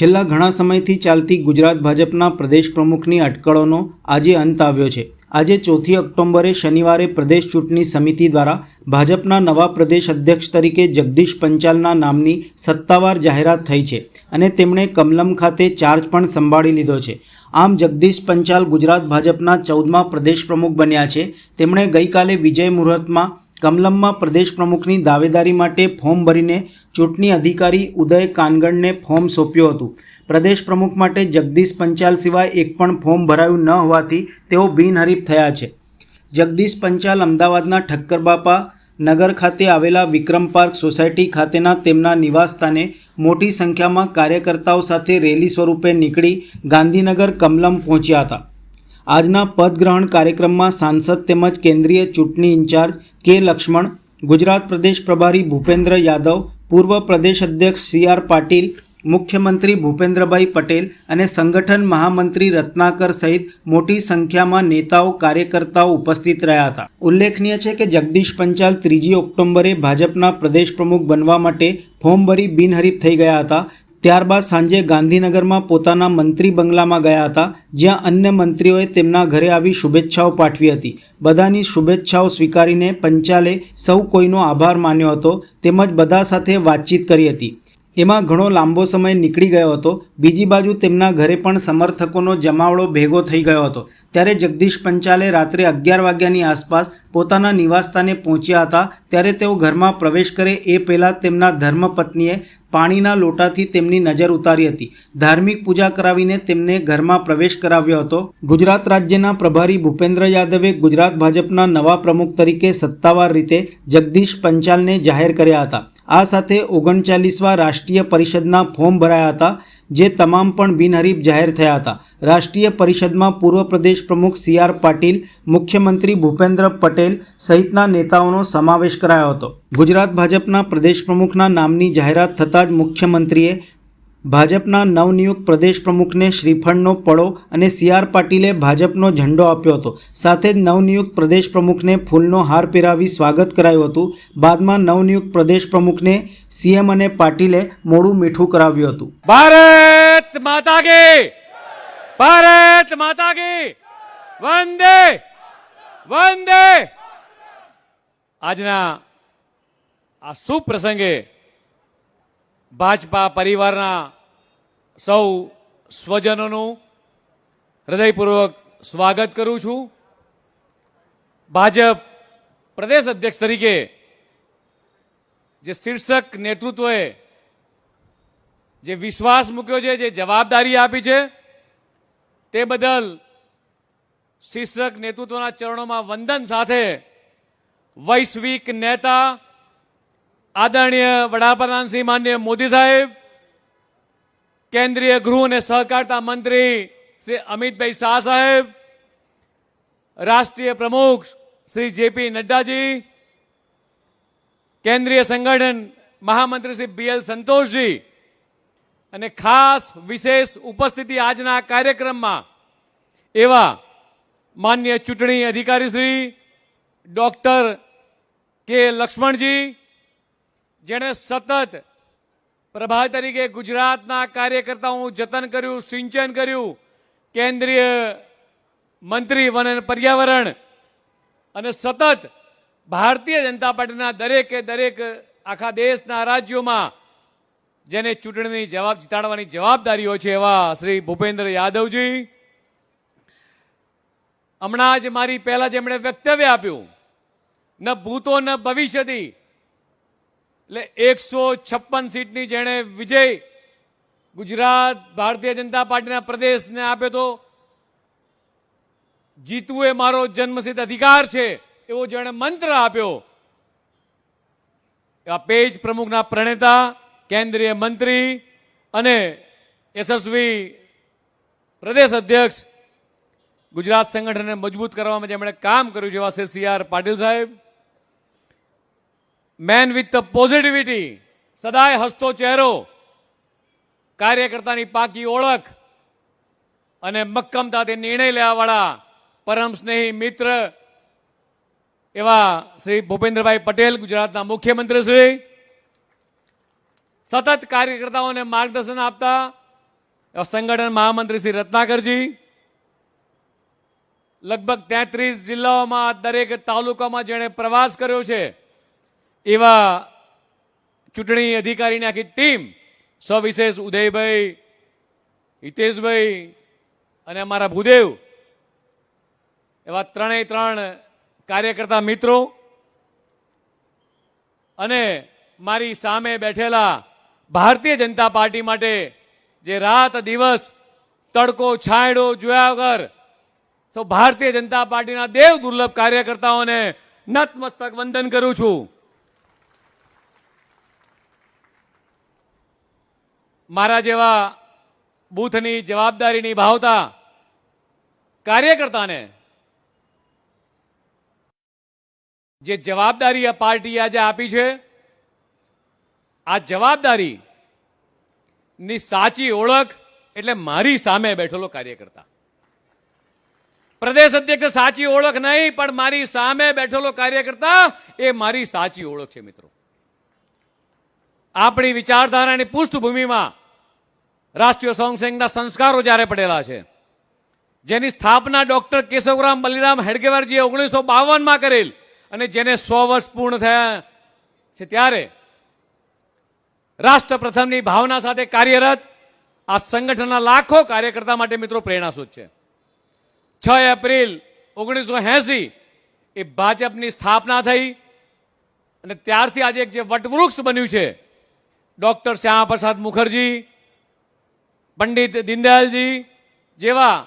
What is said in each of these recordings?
છેલ્લા ઘણા સમયથી ચાલતી ગુજરાત ભાજપના પ્રદેશ પ્રમુખની અટકળોનો આજે અંત આવ્યો છે. આજે ચોથી ઓક્ટોબરે શનિવારે પ્રદેશ ચૂંટણી સમિતિ દ્વારા ભાજપના નવા પ્રદેશ અધ્યક્ષ તરીકે જગદીશ પંચાલના નામની સત્તાવાર જાહેરાત થઈ છે અને તેમણે કમલમ ખાતે ચાર્જ પણ સંભાળી લીધો છે. આમ જગદીશ પંચાલ ગુજરાત ભાજપના ચૌદમા પ્રદેશ પ્રમુખ બન્યા છે. તેમણે ગઈકાલે વિજય મુહૂર્તમાં કમલમમાં પ્રદેશ પ્રમુખની દાવેદારી માટે ફોર્મ ભરીને ચૂંટણી અધિકારી ઉદય કાનગડને ફોર્મ સોંપ્યું હતું. પ્રદેશ પ્રમુખ માટે જગદીશ પંચાલ સિવાય એક પણ ફોર્મ ભરાયું ન હોવાથી તેઓ બિનહરીફ થયા છે. જગદીશ પંચાલ અમદાવાદના ઠક્કરબાપા નગર ખાતે આવેલા વિક્રમ પાર્ક સોસાયટી ખાતેના તેમના નિવાસસ્થાને મોટી સંખ્યામાં કાર્યકર્તાઓ સાથે રેલી સ્વરૂપે નીકળી ગાંધીનગર કમલમ પહોંચ્યા હતા. આજના પદગ્રહણ કાર્યક્રમમાં સાંસદ તેમજ કેન્દ્રીય ચૂંટણી ઇન્ચાર્જ કે લક્ષ્મણ, ગુજરાત પ્રદેશ પ્રભારી ભૂપેન્દ્ર યાદવ, પૂર્વ પ્રદેશ અધ્યક્ષ સી આર પાટીલ, મુખ્યમંત્રી ભૂપેન્દ્રભાઈ પટેલ અને સંગઠન મહામંત્રી રત્નાકર સહિત મોટી સંખ્યામાં નેતાઓ, કાર્યકર્તાઓ ઉપસ્થિત રહ્યા હતા. ઉલ્લેખનીય છે કે જગદીશ પંચાલ ત્રીજી ઓક્ટોબરે ભાજપના પ્રદેશ પ્રમુખ બનવા માટે ફોર્મ ભરી બિનહરીફ થઈ ગયા હતા. ત્યારબાદ સાંજે ગાંધીનગરમાં પોતાના મંત્રી બંગલામાં ગયા હતા, જ્યાં અન્ય મંત્રીઓએ તેમના ઘરે આવી શુભેચ્છાઓ પાઠવી હતી. બધાની શુભેચ્છાઓ સ્વીકારીને પંચાલે સૌ કોઈનો આભાર માન્યો હતો, તેમજ બધા સાથે વાતચીત કરી હતી. એમાં ઘણો લાંબો સમય નીકળી ગયો હતો. બીજી બાજુ તેમના ઘરે પણ સમર્થકોનો જમાવડો ભેગો થઈ ગયો હતો. ત્યારે જગદીશ પંચાલે રાત્રે અગિયાર વાગ્યાની આસપાસ પોતાના નિવાસસ્થાને પહોંચ્યા હતા. ત્યારે તેઓ ઘરમાં પ્રવેશ કરે એ પહેલાં તેમના ધર્મપત્નીએ પાણીના લોટાથી તેમની નજર ઉતારી હતી. ધાર્મિક પૂજા કરાવીને તેમને ઘરમાં પ્રવેશ કરાવ્યો હતો. ગુજરાત રાજ્યના પ્રભારી ભૂપેન્દ્ર યાદવે ગુજરાત ભાજપના નવા પ્રમુખ તરીકે સત્તાવાર રીતે જગદીશ પંચાલને જાહેર કર્યા હતા. આ સાથે ઓગણચાલીસવા રાષ્ટ્રીય પરિષદના ફોર્મ ભરાયા હતા, જે તમામ પણ બિનહરીફ જાહેર થયા હતા. રાષ્ટ્રીય પરિષદમાં પૂર્વ પ્રદેશ પ્રમુખ સી આર પાટીલ, મુખ્યમંત્રી ભૂપેન્દ્ર પટેલ સહિતના નેતાઓનો સમાવેશ કરાયો હતો. ગુજરાત ભાજપના પ્રદેશ પ્રમુખના નામની જાહેરાત થતાં જ મુખ્યમંત્રીએ ભાજપના નવનિયુક્ત પ્રદેશ પ્રમુખને શ્રીફળનો પડો અને સી આર પાટીલે ભાજપનો ઝંડો આપ્યો હતો. સાથે જ નવનિયુક્ત પ્રદેશ પ્રમુખને ફૂલનો હાર પહેરાવી સ્વાગત કરાયું હતું. બાદમાં નવનિયુક્ત પ્રદેશ પ્રમુખને સીએમ અને પાટીલે મોડું મીઠું કરાવ્યું હતું. ભારત માતા કે! ભારત માતા કે! વંદે! વંદે! આજના આ શુભ પ્રસંગે ભાજપા પરિવારના સૌ સ્વજનોનું હૃદયપૂર્વક સ્વાગત કરું છું. ભાજપ પ્રદેશ અધ્યક્ષ તરીકે જે શીર્ષક નેતૃત્વએ જે વિશ્વાસ મૂક્યો છે, જે જવાબદારી આપી છે, તે બદલ શીર્ષક નેતૃત્વના ચરણોમાં વંદન સાથે વૈશ્વિક નેતા આદરણીય વડાપ્રધાન શ્રી માન્ય મોદી સાહેબ, કેન્દ્રીય ગૃહ અને સહકારતા મંત્રી શ્રી અમિતભાઈ શાહ સાહેબ, રાષ્ટ્રીય પ્રમુખ શ્રી જેપી નડ્ડાજી, કેન્દ્રીય સંગઠન મહામંત્રી શ્રી બીએલ સંતોષજી અને ખાસ વિશેષ ઉપસ્થિતિ આજના કાર્યક્રમમાં એવા માન્ય ચૂંટણી અધિકારી શ્રી ડોક્ટર કે લક્ષ્મણજી જેણે સતત પ્રભા તરીકે ગુજરાતના કાર્યકર્તાઓનું જતન કર્યું, સિંચન કર્યું, કેન્દ્રીય મંત્રી વન અને પર્યાવરણ અને સતત ભારતીય જનતા પાર્ટીના દરેકે દરેક આખા દેશના રાજ્યોમાં જેને ચૂંટણીની જવાબ જીતાડવાની જવાબદારીઓ છે એવા શ્રી ભૂપેન્દ્ર યાદવજી. હમણાં જ મારી પહેલા જેમણે વક્તવ્ય આપ્યું, ન ભૂતો ન ભવિષ્યથી એટલે એકસો છપ્પન સીટની જેણે વિજય ગુજરાત ભારતીય જનતા પાર્ટીના પ્રદેશને આપ્યો તો જીતવું એ મારો જન્મસિદ્ધ અધિકાર છે એવો જેણે મંત્ર આપ્યો. આ પેજ પ્રમુખના પ્રણેતા, કેન્દ્રીય મંત્રી અને યશસ્વી પ્રદેશ અધ્યક્ષ ગુજરાત સંગઠનને મજબૂત કરવામાં જેમણે કામ કર્યું છે એવા આર પાટીલ સાહેબ. મેન વિથ ધ પોઝિટિવિટી સદાય હસતો ચહેરો. કાર્યકર્તાની પાકી ઓળખ. અને મક્કમતાથી નિર્ણય લેવાવાળા પરમ સ્નેહી મિત્ર એવા શ્રી ભૂપેન્દ્રભાઈ પટેલ, ગુજરાતના મુખ્યમંત્રી શ્રી. સતત કાર્યકર્તાઓને માર્ગદર્શન આપતા સંગઠન મહામંત્રી શ્રી રત્નાકરજી. લગભગ તેત્રીસ જિલ્લાઓમાં દરેક તાલુકામાં જેણે પ્રવાસ કર્યો છે. એવા ચૂંટણી અધિકારીની આખી ટીમ, સવિશેષ ઉદયભાઈ, હિતેશભાઈ અને અમારા ભૂદેવ, એવા ત્રણેય ત્રણ કાર્યકર્તા મિત્રો અને મારી સામે બેઠેલા ભારતીય જનતા પાર્ટી માટે જે રાત દિવસ તડકો છાંયડો જોયા વગર તો ભારતીય જનતા પાર્ટીના દેવ દુર્લભ કાર્યકર્તાઓને નતમસ્તક વંદન કરું છું. મારા જેવા બૂથની જવાબદારી નિભાવતા કાર્યકર્તાને જે જવાબદારી આ પાર્ટી આજે આપી છે, આ જવાબદારી ની સાચી ઓળખ એટલે મારી સામે બેઠેલો કાર્યકર્તા. પ્રદેશ અધ્યક્ષ સાચી ઓળખ નહીં, પણ મારી સામે બેઠેલો કાર્યકર્તા એ મારી સાચી ઓળખ છે મિત્રો. આપણી વિચારધારાની પૃષ્ઠભૂમિમાં રાષ્ટ્રીય સ્વયંસેવકના સંસ્કારો જ્યારે પડેલા છે, જેની સ્થાપના ડોક્ટર કેશવરામ બલિરામ હેડગેવારજીએ ઓગણીસો બાવનમાં કરેલ અને જેને સો વર્ષ પૂર્ણ થયા છે ત્યારે રાષ્ટ્ર પ્રથમની ભાવના સાથે કાર્યરત આ સંગઠનના લાખો કાર્યકર્તા માટે મિત્રો પ્રેરણાસ્રોત છે. છ એપ્રિલ ઓગણીસો એસી એ ભાજપની સ્થાપના થઈ અને ત્યારથી આજે એક જે વટવૃક્ષ બન્યું છે, ડોક્ટર શ્યામાપ્રસાદ મુખર્જી પંડિત દીનદયાલજી, જેવા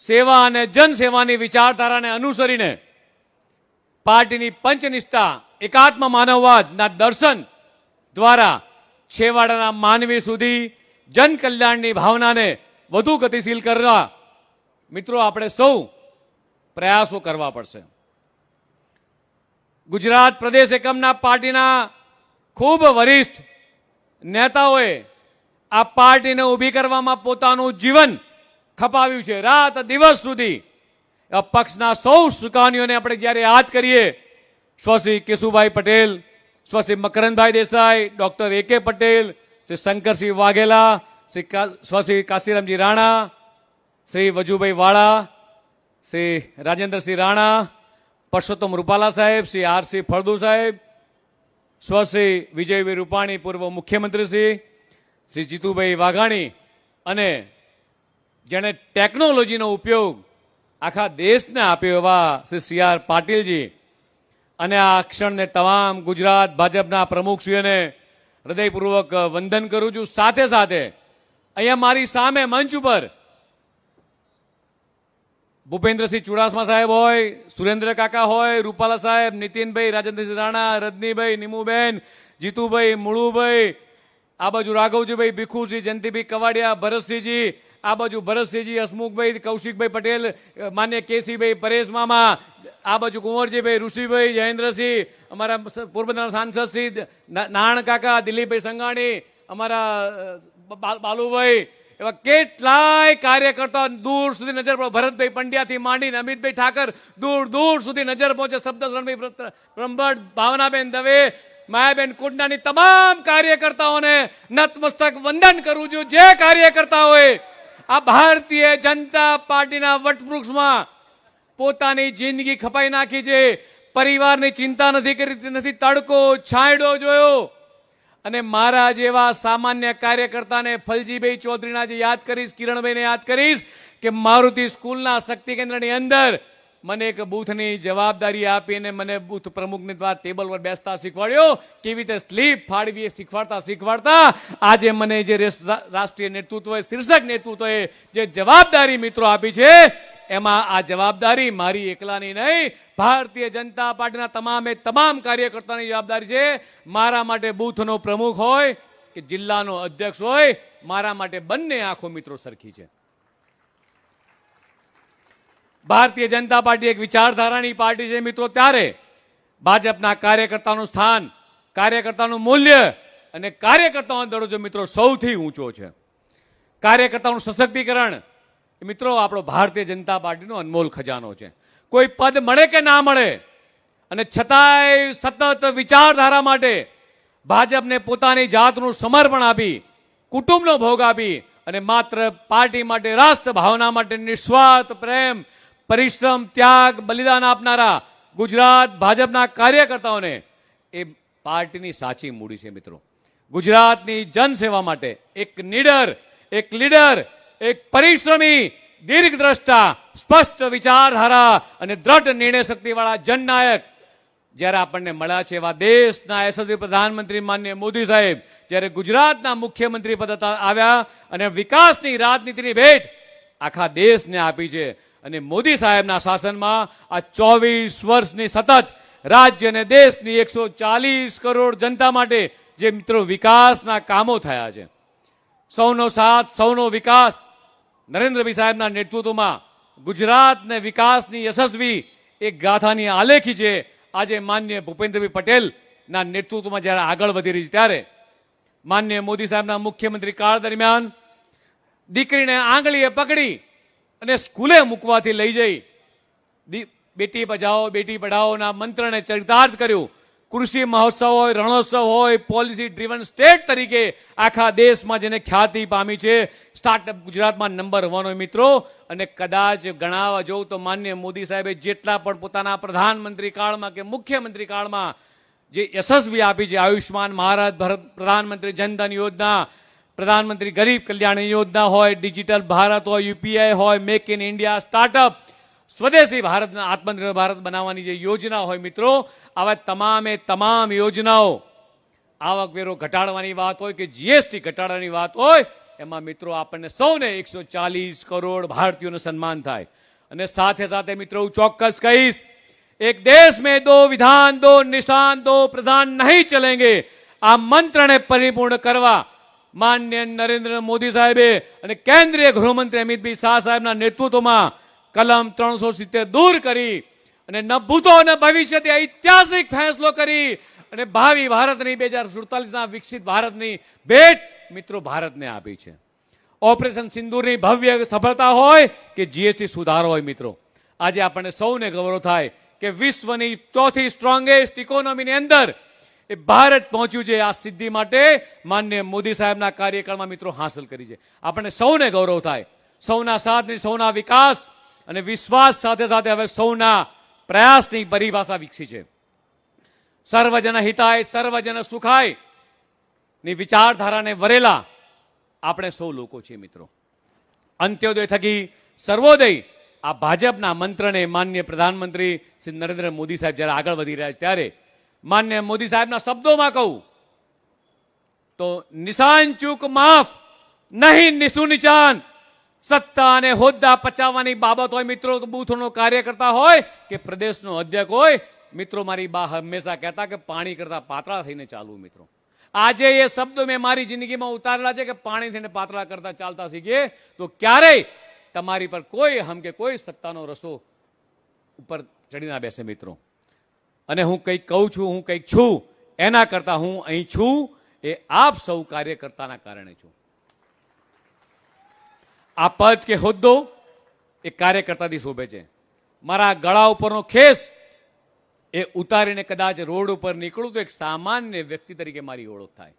સેવા અને જનસેવાની વિચારધારાને અનુસરીને પાર્ટીની પંચનિષ્ઠા, એકાત્મ માનવવાદના દર્શન દ્વારા છેવાડાના માનવી સુધી જન કલ્યાણની ભાવનાને વધુ ગતિશીલ કરવા મિત્રો, આપણે સૌ પ્રયાસો કરવા પડશે. ગુજરાત પ્રદેશ એકમના પાર્ટીના ખૂબ વરિષ્ઠ નેતાઓએ આ પાર્ટીને ઊભી કરવામાં પોતાનું જીવન ખપાવ્યું છે. રાત દિવસ સુધી પક્ષના સૌ સુકાનીઓને આપણે જ્યારે યાદ કરીએ સ્વશ્રી Keshubhai Patel સ્વશ્રી Makarandbhai Desai, doctor A K Patel, Shri Shankarsinh Vaghela, Shri સ્વશ્રી કાશીરામજી Rana, Shri Vajubhai વાળા, શ્રી રાજેન્દ્રસિંહ રાણા, પરસોત્તમ રૂપાલા સાહેબ, શ્રી આરસી ફળદુ સાહેબ સ્વશ્રી વિજયભાઈ રૂપાણી પૂર્વ મુખ્યમંત્રી શ્રી શ્રી જીતુભાઈ વાઘાણી અને જેણે ટેકનોલોજીનો ઉપયોગ આખા દેશને આપ્યો એવા શ્રી સી આર પાટીલજી અને આ ક્ષણને તમામ ગુજરાત ભાજપના પ્રમુખશ્રીઓને હૃદયપૂર્વક વંદન કરું છું. સાથે સાથે અહીંયા મારી સામે મંચ ઉપર ભૂપેન્દ્રસિંહ ચુડાસમા સાહેબ હોય, સુરેન્દ્ર કાકા હોય, રૂપાલા સાહેબ, નીતિનભાઈ રાજેન્દ્રસિંહ રાણા, રજનીભાઈ નીમુબેન, જીતુભાઈ મુળુભાઈ આ બાજુ રાઘવજીભાઈ ભીખુસિંહ જયંતિભાઈ કવાડિયા ભરતસિંહજી આ બાજુ ભરતસિંહજી હસમુખભાઈ કૌશિકભાઈ પટેલ માન્ય કેસીભાઈ પરેશ મામા આ બાજુ કુંવરજીભાઈ ઋષિભાઈ જયેન્દ્રસિંહ અમારા પોરબંદરના સાંસદ નારાયણ કાકા દિલીપભાઈ સંઘાણી અમારા બાલુભાઈ એવા કેટલાય કાર્યકર્તા દૂર સુધી નજર ભરતભાઈ પંડ્યાથી માંડીને અમિતભાઈ ઠાકર દૂર દૂર સુધી નજર પહોંચે શબ્દ બ્રહ્મભટ્ટ ભાવનાબેન દવે માયાબેન કુંડાની તમામ કાર્યકર્તાઓને નતમસ્તક વંદન કરું છું. જે કાર્યકર્તાઓએ આ ભારતીય જનતા પાર્ટીના વટવૃક્ષમાં પોતાની જિંદગી ખપાઈ નાખી છે. પરિવારની ચિંતા નથી કરી, નથી તડકો છાંયડો જોયો. અને મારા જેવા સામાન્ય કાર્યકર્તાને ફલજીભાઈ ચૌધરીના જે યાદ કરીશ, કિરણભાઈને યાદ કરીશ, કે મારુતિ સ્કૂલના શક્તિ કેન્દ્રની અંદર મને એક બૂથની જવાબદારી આપીને મને બૂથ પ્રમુખની દ્વારા ટેબલ પર બેસતા શીખવાડ્યો. કેવી રીતે સ્લીપ ફાળવી શીખવાડતા શીખવાડતા આજે મને જે રાષ્ટ્રીય નેતૃત્વએ શીર્ષક નેતૃત્વએ જે જવાબદારી મિત્રો આપી છે, એમાં આ જવાબદારી મારી એકલાની નહીં, ભારતીય જનતા પાર્ટીના તમામે તમામ કાર્યકર્તાની જવાબદારી છે. મારા માટે બૂથનો પ્રમુખ હોય કે જિલ્લાનો અધ્યક્ષ હોય, મારા માટે બંને આંખો મિત્રો સરખી છે. ભારતીય જનતા પાર્ટી એક વિચારધારાની પાર્ટી છે મિત્રો. ત્યારે ભાજપના કાર્યકર્તાનું સ્થાન, કાર્યકર્તાનું મૂલ્ય અને કાર્યકર્તાઓનો દરજ્જો મિત્રો સૌથી ઊંચો છે. કાર્યકર્તાઓનું સશક્તિકરણ. મિત્રો, આપણો ભારતીય જનતા પાર્ટીનો અનમોલ ખજાનો છે. કોઈ પદ મળે કે ના મળે, અને છતાંય સતત વિચારધારા માટે ભાજપને પોતાની જાતનું સમર્પણ આપી, કુટુંબનો ભોગ આપી અને માત્ર પાર્ટી માટે રાષ્ટ્ર ભાવના માટે નિસ્વાર્થ પ્રેમ પરિશ્રમ, ત્યાગ, બલિદાન આપનારા ગુજરાત ભાજપના કાર્યકર્તાઓને એ પાર્ટીની સાચી મૂડી છે મિત્રો. ગુજરાતની જનસેવા માટે એક નીડર, એક લીડર, એક પરિશ્રમી, દીર્ઘદ્રષ્ટા, સ્પષ્ટ વિચારધારા અને દ્રઢ નિર્ણય શક્તિવાળા જનનાયક. જ્યારે આપણને મળ્યા છે એવા દેશના યશસ્વી પ્રધાનમંત્રી માન્ય મોદી સાહેબ, જ્યારે ગુજરાતના મુખ્યમંત્રી પદ આવ્યા અને વિકાસની રાજનીતિની ભેટ આખા દેશને આપી છે. અને મોદી સાહેબના શાસનમાં આ ચોવીસ વર્ષની સતત રાજ્ય અને દેશની એકસો ચાલીસ કરોડ જનતા માટે જે મિત્રો વિકાસના કામો થયા છે, સૌનો સાથ, સૌનો વિકાસ, નરેન્દ્રભાઈ સાહેબના નેતૃત્વમાં ગુજરાતને વિકાસની યશસ્વી એક ગાથાની આલેખી છે. આજે માન્ય ભૂપેન્દ્રભાઈ પટેલના નેતૃત્વમાં જ્યારે આગળ વધી રહી છે ત્યારે માન્ય મોદી સાહેબના મુખ્યમંત્રી કાળ દરમિયાન દીકરીને આંગળીએ પકડી અને સ્કૂલે મૂકવાથી લઈ જઈ બેટી બચાવો બેટી પઢાઓના મંત્રને ચરિતાર્થ કર્યું. કૃષિ મહોત્સવ હોય, રણોત્સવ હોય પોલિસી ડ્રીવન સ્ટેટ તરીકે આખા દેશમાં જેને ખ્યાતિ પામી છે. સ્ટાર્ટઅપ ગુજરાતમાં નંબર વન હોય મિત્રો. અને કદાચ ગણાવવા જોઉં તો માન્ય મોદી સાહેબે જેટલા પણ પોતાના પ્રધાનમંત્રી કાળમાં કે મુખ્યમંત્રી કાળમાં જે યશસ્વી આપી છે, આયુષ્યમાન ભારત ભરત- પ્રધાનમંત્રી જનધન યોજના પ્રધાનમંત્રી ગરીબ કલ્યાણ યોજના હોય ડિજિટલ ભારત હોય યુપીઆઈ હોય મેક ઇન ઇન્ડિયા સ્ટાર્ટઅપ સ્વદેશી ભારતના આત્મનિર્ભર ભારત બનાવવાની જે યોજના હોય મિત્રો આવા તમામે તમામ યોજનાઓ આવકવેરો ઘટાડવાની વાત હોય કે જીએસટી ઘટાડવાની વાત હોય એમાં મિત્રો આપણને સૌને એકસો ચાલીસ કરોડ ભારતીયોનું સન્માન થાય અને સાથે સાથે મિત્રો હું ચોક્કસ કહીશ એક देश में दो विधान दो निशान दो प्रधान नहीं चलेंगे આ મંત્રને પરિપૂર્ણ કરવા માન્ય નરેન્દ્ર મોદી સાહેબે અને કેન્દ્રીય ગૃહમંત્રી અમિતભાઈ શાહ સાહેબના નેતૃત્વમાં કલમ ત્રણસો સિત્તેર દૂર કરી અને નભૂતો અને ભવિષ્યથી ઐતિહાસિક ફેસલો કરી અને ભાવિ ભારતની બે હજાર સુડતાલીસના વિકસિત ભારતની ભેટ મિત્રો ભારતને આપી છે. ઓપરેશન સિંદૂરની ભવ્ય સફળતા હોય કે જીએસટી સુધારો હોય મિત્રો? આજે આપણને સૌને ગૌરવ થાય કે વિશ્વની ચોથી સ્ટ્રોંગેસ્ટ ઇકોનોમીની અંદર એ ભારત પહોંચ્યું છે આ સિદ્ધિ માટે માન્ય મોદી સાહેબના કાર્યકાળમાં મિત્રો હાંસલ કરી છે. આપણને સૌને ગૌરવ થાય. સૌના સાથની સૌના વિકાસ અને વિશ્વાસ સાથે સાથે હવે સૌના પ્રયાસની પરિભાષા વિકસી છે. સર્વજન હિતાય, સર્વજન સુખાયની વિચારધારાને વરેલા આપણે સૌ લોકો છીએ મિત્રો. અંત્યોદય થકી સર્વોદય આ ભાજપના મંત્રને માન્ય પ્રધાનમંત્રી શ્રી નરેન્દ્ર મોદી સાહેબ જ્યારે આગળ વધી રહ્યા છે ત્યારે માન્ય મોદી સાહેબના શબ્દોમાં કહું, તો નિશાન ચૂક માફ નહીં નિશુનિશાન સત્તા અને હોદ્દા પચાવવાની બાબત હોય, મિત્રો બૂથનો કાર્યકર્તા હોય કે પ્રદેશનો અધ્યક્ષ હોય, મિત્રો, મારી બા હંમેશા કહેતા કે પાણી કરતા પાતળા થઈને ચાલવું, મિત્રો. આજે એ શબ્દો મેં મારી જિંદગીમાં ઉતારેલા છે કે પાણી થઈને પાતળા કરતા ચાલતા શીખીએ, તો ક્યારેય તમારી પર કોઈ હમ કે કોઈ સત્તાનો રસો ઉપર ચડી ના બેસે, મિત્રો. અને હું કંઈક કહું છું, હું કંઈક છું, એના કરતા હું અહીં છું, એ આપ સૌ કાર્યકર્તાના કારણે છું. આ પદ કે હોદ્દો એ કાર્યકર્તાથી શોભે છે. મારા ગળા ઉપરનો ખેસ એ ઉતારીને કદાચ રોડ ઉપર નીકળું તો એક સામાન્ય વ્યક્તિ તરીકે મારી ઓળખ થાય.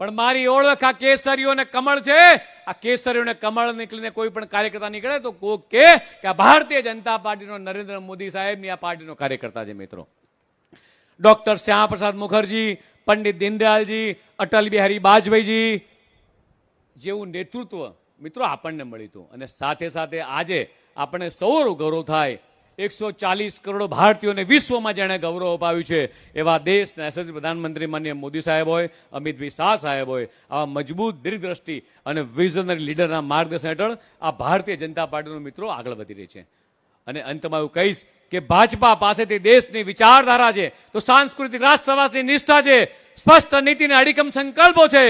પણ મારી ઓળખ આ કેસરીઓ અને કમળ છે. આ કેસરીઓ અને કમળ નીકળીને કોઈ પણ કાર્યકર્તા નીકળે તો કોક કે આ ભારતીય જનતા પાર્ટીનો નરેન્દ્ર મોદી સાહેબની આ પાર્ટીનો કાર્યકર્તા છે, મિત્રો. ડોક્ટર શ્યામાપ્રસાદ મુખર્જી, પંડિત દીનદયાલજી અટલ બિહારી વાજપેયીજી જેવું નેતૃત્વ મિત્રો આપણને મળ્યું હતું. અને સાથે સાથે આજે આપણને સૌનું ગૌરવ થાય. એકસો ચાલીસ કરોડ ભારતીયોને વિશ્વમાં જેણે ગૌરવ અપાવ્યું છે. એવા દેશના યશસ્વી પ્રધાનમંત્રી માન્ય મોદી સાહેબ હોય, અમિતભાઈ શાહ સાહેબ હોય, આવા મજબૂત દીર્ઘદ્રષ્ટિ અને વિઝનરી લીડરના માર્ગદર્શન હેઠળ આ ભારતીય જનતા પાર્ટીનો મિત્રો આગળ વધી રહી છે. અને અંતમાં એવું કહીશ કે ભાજપા પાસેથી દેશની વિચારધારા છે, તો સાંસ્કૃતિક રાષ્ટ્રવાસની નિષ્ઠા છે, સ્પષ્ટ નીતિને અડીકમ સંકલ્પો છે.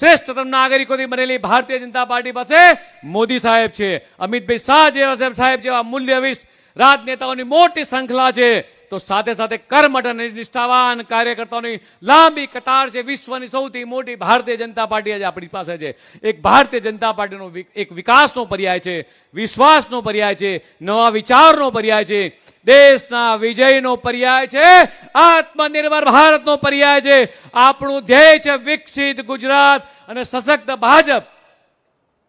શ્રેષ્ઠતમ નાગરિકોથી બનેલી ભારતીય જનતા પાર્ટી પાસે મોદી સાહેબ છે, અમિતભાઈ શાહ જેવા સાહેબ જેવા મૂલ્યવિષ્ઠ રાજનેતાઓની મોટી શૃંખલા છે. તો સાથે સાથે કર્મઠ અને નિષ્ઠાવાન કાર્યકર્તાઓની લાંબી કતાર છે. વિશ્વની સૌથી મોટી ભારતીય જનતા પાર્ટી આજે આપણી પાસે છે. એક ભારતીય જનતા પાર્ટીનો એક વિકાસનો પર્યાય છે, વિશ્વાસનો પર્યાય છે, નવા વિચારનો પર્યાય છે. દેશના વિજયનો પર્યાય છે, આત્મનિર્ભર ભારતનો પર્યાય છે. આપણું ધ્યેય છે વિકસિત ગુજરાત અને સશક્ત ભાજપ.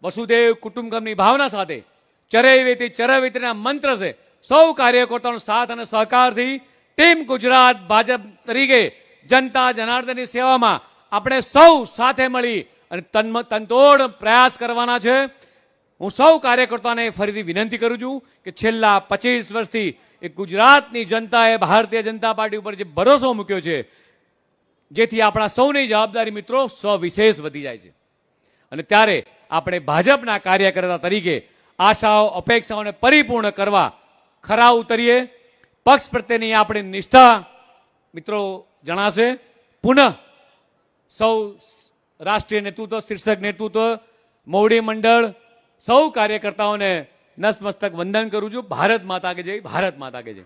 વસુદેવ કુટુંબકમની ભાવના સાથે ચરૈવેતી ચરૈવેતીના મંત્ર છે. સૌ કાર્યકર્તાઓનો સાથ અને સહકારથી ટીમ ગુજરાત ભાજપ તરીકે જનતા જનાર્દનની સેવામાં આપણે સૌ સાથે મળી અને તન તનતોડ પ્રયાસ કરવાના છે. હું સૌ કાર્યકર્તાને ફરીથી વિનંતી કરું છું કે છેલ્લા પચીસ વર્ષથી એ ગુજરાતની જનતાએ, ભારતીય જનતા પાર્ટી ઉપર જે ભરોસો મૂક્યો છે, જેથી આપણા સૌની જવાબદારી મિત્રો સવિશેષ વધી જાય છે. અને ત્યારે આપણે ભાજપના કાર્યકર્તા તરીકે આશાઓ, અપેક્ષાઓને પરિપૂર્ણ કરવા ખરા ઉતરીએ. પક્ષ પ્રત્યેની આપણી નિષ્ઠા મિત્રો જણાશે. પુનઃ સૌ રાષ્ટ્રીય નેતૃત્વ, શીર્ષક નેતૃત્વ, મોવડી મંડળ, સૌ કાર્યકર્તાઓને નસમસ્તક વંદન કરું છું. ભારત માતા કે જય, ભારત માતા કે જય.